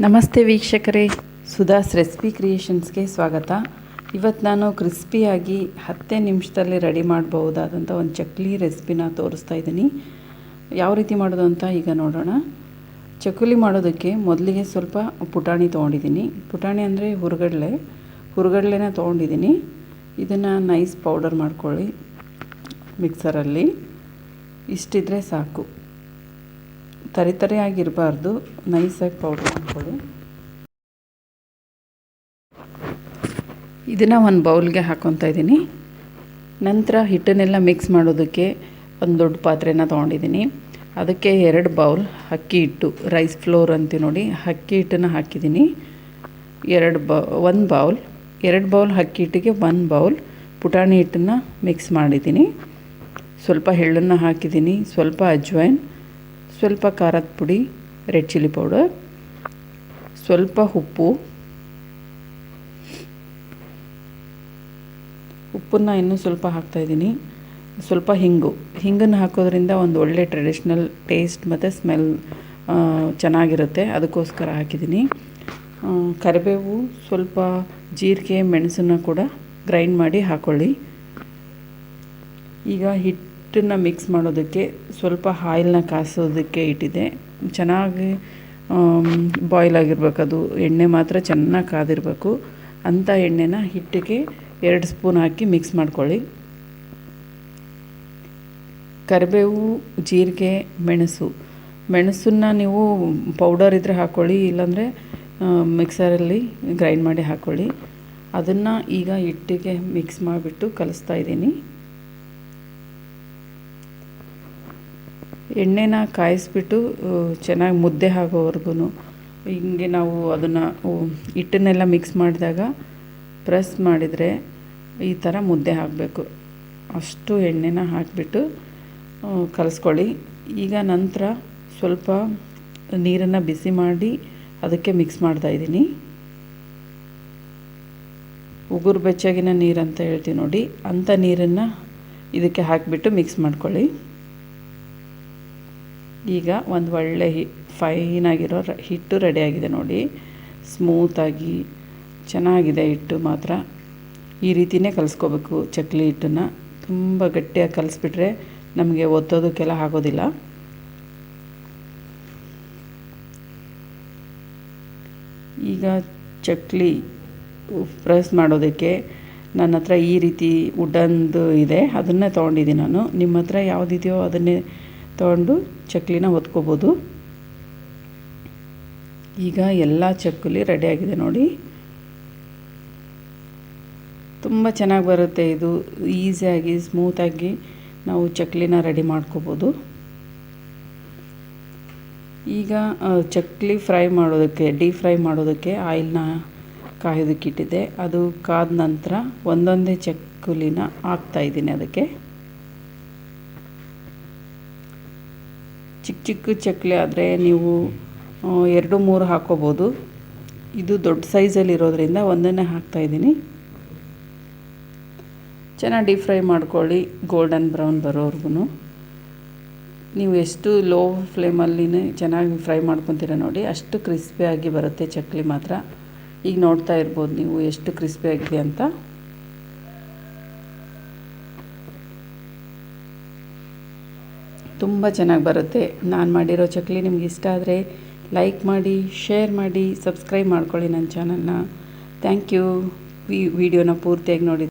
ನಮಸ್ತೆ ವೀಕ್ಷಕರೇ. ಸುಧಾಸ್ ರೆಸಿಪಿ ಕ್ರಿಯೇಷನ್ಸ್ಗೆ ಸ್ವಾಗತ. ಇವತ್ತು ನಾನು ಕ್ರಿಸ್ಪಿಯಾಗಿ ಹತ್ತೇ ನಿಮಿಷದಲ್ಲಿ ರೆಡಿ ಮಾಡಬಹುದಾದಂಥ ಒಂದು ಚಕ್ಲಿ ರೆಸಿಪಿನ ತೋರಿಸ್ತಾ ಇದ್ದೀನಿ. ಯಾವ ರೀತಿ ಮಾಡೋದು ಅಂತ ಈಗ ನೋಡೋಣ. ಚಕ್ಕುಲಿ ಮಾಡೋದಕ್ಕೆ ಮೊದಲಿಗೆ ಸ್ವಲ್ಪ ಪುಟಾಣಿ ತೊಗೊಂಡಿದ್ದೀನಿ. ಪುಟಾಣಿ ಅಂದರೆ ಹುರುಗಡ್ಲೆ. ಹುರುಗಡಲೆನ ತೊಗೊಂಡಿದ್ದೀನಿ. ಇದನ್ನು ನೈಸ್ ಪೌಡರ್ ಮಾಡ್ಕೊಳ್ಳಿ ಮಿಕ್ಸರಲ್ಲಿ. ಇಷ್ಟಿದ್ರೆ ಸಾಕು. ತರಿ ತರಿಯಾಗಿರಬಾರ್ದು ನೈಸಾಗಿ ಪೌಡ್ರ್ ಮಾಡ್ಕೊಳ್ಳಿ ಇದನ್ನು ಒಂದು ಬೌಲ್ಗೆ ಹಾಕ್ಕೊತಾ ಇದ್ದೀನಿ. ನಂತರ ಹಿಟ್ಟನ್ನೆಲ್ಲ ಮಿಕ್ಸ್ ಮಾಡೋದಕ್ಕೆ ಒಂದು ದೊಡ್ಡ ಪಾತ್ರೆನ ತೊಗೊಂಡಿದ್ದೀನಿ. ಅದಕ್ಕೆ ಎರಡು ಬೌಲ್ ಅಕ್ಕಿ ಹಿಟ್ಟು ರೈಸ್ ಫ್ಲೋರ್ ಅಂತ ನೋಡಿ ಅಕ್ಕಿ ಹಿಟ್ಟನ್ನು ಹಾಕಿದ್ದೀನಿ. ಎರಡು ಬೌ, ಒಂದು ಬೌಲ್ ಎರಡು ಬೌಲ್ ಅಕ್ಕಿ ಹಿಟ್ಟಿಗೆ ಒಂದು ಬೌಲ್ ಪುಟಾಣಿ ಹಿಟ್ಟನ್ನು ಮಿಕ್ಸ್ ಮಾಡಿದ್ದೀನಿ. ಸ್ವಲ್ಪ ಎಳ್ಳನ್ನು ಹಾಕಿದ್ದೀನಿ, ಸ್ವಲ್ಪ ಅಜ್ವೈನ್ ಸ್ವಲ್ಪ ಖಾರದ ಪುಡಿ, ರೆಡ್ ಚಿಲ್ಲಿ ಪೌಡರ್, ಸ್ವಲ್ಪ ಉಪ್ಪು. ಉಪ್ಪನ್ನು ಇನ್ನೂ ಸ್ವಲ್ಪ ಹಾಕ್ತಾಯಿದ್ದೀನಿ ಸ್ವಲ್ಪ ಹಿಂಗು. ಹಿಂಗನ್ನು ಹಾಕೋದ್ರಿಂದ ಒಂದು ಒಳ್ಳೆ ಟ್ರೆಡಿಷ್ನಲ್ ಟೇಸ್ಟ್ ಮತ್ತು ಸ್ಮೆಲ್ ಚೆನ್ನಾಗಿರುತ್ತೆ. ಅದಕ್ಕೋಸ್ಕರ ಹಾಕಿದ್ದೀನಿ. ಕರಿಬೇವು, ಸ್ವಲ್ಪ ಜೀರಿಗೆ, ಮೆಣಸನ್ನು ಕೂಡ ಗ್ರೈಂಡ್ ಮಾಡಿ ಹಾಕ್ಕೊಳ್ಳಿ ಈಗ ಹಿಟ್ಟನ್ನು ಮಿಕ್ಸ್ ಮಾಡೋದಕ್ಕೆ ಸ್ವಲ್ಪ ಆಯಿಲ್ನ ಕಾಸೋದಕ್ಕೆ ಇಟ್ಟಿದ್ದೆ ಚೆನ್ನಾಗಿ ಬಾಯ್ಲ್ ಆಗಿರಬೇಕು ಅದು. ಎಣ್ಣೆ ಮಾತ್ರ ಚೆನ್ನಾಗಿ ಕಾದಿರಬೇಕು. ಅಂಥ ಎಣ್ಣೆನ ಹಿಟ್ಟಿಗೆ ಎರಡು ಸ್ಪೂನ್ ಹಾಕಿ ಮಿಕ್ಸ್ ಮಾಡ್ಕೊಳ್ಳಿ. ಕರಿಬೇವು, ಜೀರಿಗೆ, ಮೆಣಸು. ಮೆಣಸನ್ನು ನೀವು ಪೌಡರ್ ಇದ್ದರೆ ಹಾಕ್ಕೊಳ್ಳಿ ಇಲ್ಲಾಂದರೆ ಮಿಕ್ಸರಲ್ಲಿ ಗ್ರೈಂಡ್ ಮಾಡಿ ಹಾಕ್ಕೊಳ್ಳಿ ಅದನ್ನು ಈಗ ಹಿಟ್ಟಿಗೆ ಮಿಕ್ಸ್ ಮಾಡಿಬಿಟ್ಟು ಕಲಿಸ್ತಾ ಇದ್ದೀನಿ. ಎಣ್ಣೆನ ಕಾಯಿಸ್ಬಿಟ್ಟು ಚೆನ್ನಾಗಿ ಮುದ್ದೆ ಆಗೋವರೆಗೂ ಹಿಂಗೆ ನಾವು ಅದನ್ನು ಹಿಟ್ಟನ್ನೆಲ್ಲ ಮಿಕ್ಸ್ ಮಾಡಿದಾಗ ಪ್ರೆಸ್ ಮಾಡಿದರೆ ಈ ಥರ ಮುದ್ದೆ ಹಾಕಬೇಕು. ಅಷ್ಟು ಎಣ್ಣೆನ ಹಾಕಿಬಿಟ್ಟು ಕಲಸ್ಕೊಳ್ಳಿ. ಈಗ ನಂತರ ಸ್ವಲ್ಪ ನೀರನ್ನು ಬಿಸಿ ಮಾಡಿ ಅದಕ್ಕೆ ಮಿಕ್ಸ್ ಮಾಡ್ತಾ ಇದ್ದೀನಿ. ಉಗುರು ಬೆಚ್ಚಗಿನ ನೀರು ಅಂತ ಹೇಳ್ತೀವಿ ನೋಡಿ ಅಂಥ ನೀರನ್ನು ಇದಕ್ಕೆ ಹಾಕಿಬಿಟ್ಟು ಮಿಕ್ಸ್ ಮಾಡ್ಕೊಳ್ಳಿ. ಈಗ ಒಂದು ಒಳ್ಳೆ ಹಿ ಫೈನಾಗಿರೋ ಹಿಟ್ಟು ರೆಡಿಯಾಗಿದೆ ನೋಡಿ. ಸ್ಮೂತಾಗಿ ಚೆನ್ನಾಗಿದೆ ಹಿಟ್ಟು ಮಾತ್ರ. ಈ ರೀತಿಯೇ ಕಲಿಸ್ಕೋಬೇಕು ಚಕ್ಲಿ ಹಿಟ್ಟನ್ನು. ತುಂಬ ಗಟ್ಟಿಯಾಗಿ ಕಲಿಸ್ಬಿಟ್ರೆ ನಮಗೆ ಒತ್ತೋದಕ್ಕೆಲ್ಲ ಆಗೋದಿಲ್ಲ. ಈಗ ಚಕ್ಲಿ ಪ್ರೆಸ್ ಮಾಡೋದಕ್ಕೆ ನನ್ನ ಹತ್ರ ಈ ರೀತಿ ವುಡನ್ದು ಇದೆ. ಅದನ್ನೇ ತೊಗೊಂಡಿದ್ದೀನಿ ನಾನು. ನಿಮ್ಮ ಹತ್ರ ಯಾವುದಿದೆಯೋ ಅದನ್ನೇ ತೊಗೊಂಡು ಚಕ್ಲಿನ ಹೊತ್ಕೋಬೋದು. ಈಗ ಎಲ್ಲ ಚಕ್ಕುಲಿ ರೆಡಿಯಾಗಿದೆ ನೋಡಿ. ತುಂಬ ಚೆನ್ನಾಗಿ ಬರುತ್ತೆ ಇದು. ಈಸಿಯಾಗಿ ಸ್ಮೂತಾಗಿ ನಾವು ಚಕ್ಲಿನ ರೆಡಿ ಮಾಡ್ಕೋಬೋದು. ಈಗ ಚಕ್ಲಿ ಫ್ರೈ ಮಾಡೋದಕ್ಕೆ ಡೀಪ್ ಫ್ರೈ ಮಾಡೋದಕ್ಕೆ ಆಯಿಲ್ನ ಕಾಯೋದಕ್ಕಿಟ್ಟಿದ್ದೆ ಅದು ಕಾದ ನಂತರ ಒಂದೊಂದೇ ಚಕ್ಕುಲಿನ ಹಾಕ್ತಾಯಿದ್ದೀನಿ ಅದಕ್ಕೆ. ಚಿಕ್ಕ ಚಿಕ್ಕ ಚಕ್ಕಲಿ ಆದರೆ ನೀವು ಎರಡು ಮೂರು ಹಾಕ್ಕೋಬೋದು ಇದು ದೊಡ್ಡ ಸೈಜಲ್ಲಿರೋದ್ರಿಂದ ಒಂದನ್ನೇ ಹಾಕ್ತಾಯಿದ್ದೀನಿ ಚೆನ್ನಾಗಿ ಡೀಪ್ ಫ್ರೈ ಮಾಡ್ಕೊಳ್ಳಿ, ಗೋಲ್ಡನ್ ಬ್ರೌನ್ ಬರೋವರೆಗೂ ನೀವು ಎಷ್ಟು ಲೋ ಫ್ಲೇಮಲ್ಲಿನೇ ಚೆನ್ನಾಗಿ ಫ್ರೈ ಮಾಡ್ಕೊತೀರ ನೋಡಿ, ಅಷ್ಟು ಕ್ರಿಸ್ಪಿಯಾಗಿ ಬರುತ್ತೆ ಚಕ್ಲಿ ಮಾತ್ರ. ಈಗ ನೋಡ್ತಾ ಇರ್ಬೋದು ನೀವು ಎಷ್ಟು ಕ್ರಿಸ್ಪಿಯಾಗಿದೆ ಅಂತ. ತುಂಬ ಚೆನ್ನಾಗಿ ಬರುತ್ತೆ. ನಾನು ಮಾಡಿರೋ ಚಕ್ಲಿ ನಿಮ್ಗೆ ಇಷ್ಟ ಆದರೆ ಲೈಕ್ ಮಾಡಿ ಶೇರ್ ಮಾಡಿ ಸಬ್ಸ್ಕ್ರೈಬ್ ಮಾಡ್ಕೊಳ್ಳಿ ನನ್ನ ಚಾನಲ್ನ ಥ್ಯಾಂಕ್ ಯು ವಿಡಿಯೋನ ಪೂರ್ತಿಯಾಗಿ ನೋಡಿ